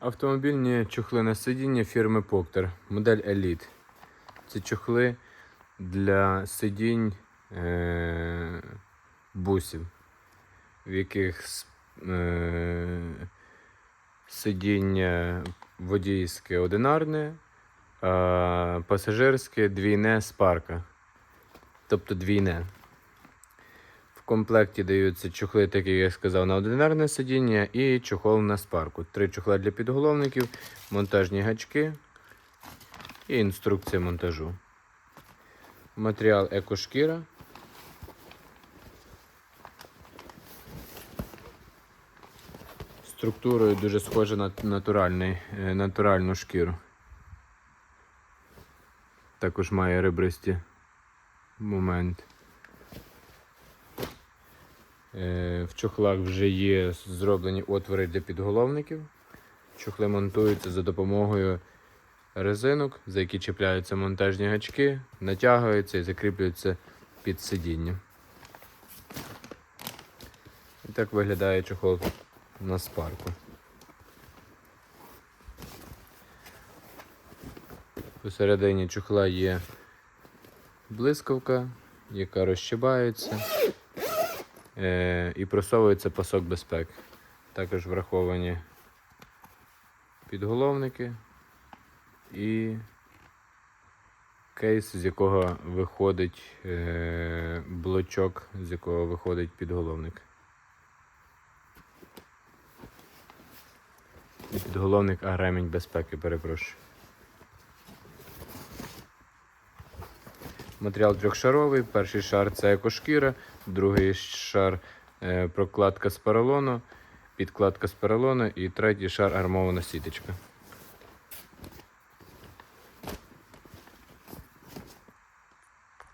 Автомобільні чохли на сидіння фірми Поктер, модель Elite. Це чохли для сидінь е- бусів, в яких е- сидіння водійське одинарне, а пасажирське двійне з парка. Тобто двійне. Комплекті даються чохли, такі, як я сказав, на одинарне сидіння і чохол на спарку. Три чохла для підголовників, монтажні гачки і інструкція монтажу. Матеріал екошкіра. Структурою дуже схожа на натуральний, е, натуральну шкіру. Також має ребристі момент. Е, В чохлах вже є зроблені отвори для підголовників. Чохли монтуються за допомогою резинок, за які чіпляються монтажні гачки, натягуються і закріплюються під сидіння. І так виглядає чохол на спарку. Посередині чохла є блискавка, яка розщибається і просовується пасок безпеки. Також враховані підголовники і кейс, з якого виходить е, блочок, з якого виходить підголовник. Не підголовник, а ремінь безпеки, перепрошую. Матеріал трьохшаровий. Перший шар це екошкіра, другий шар е, прокладка з поролону, підкладка з поролону і третій шар армована сіточка.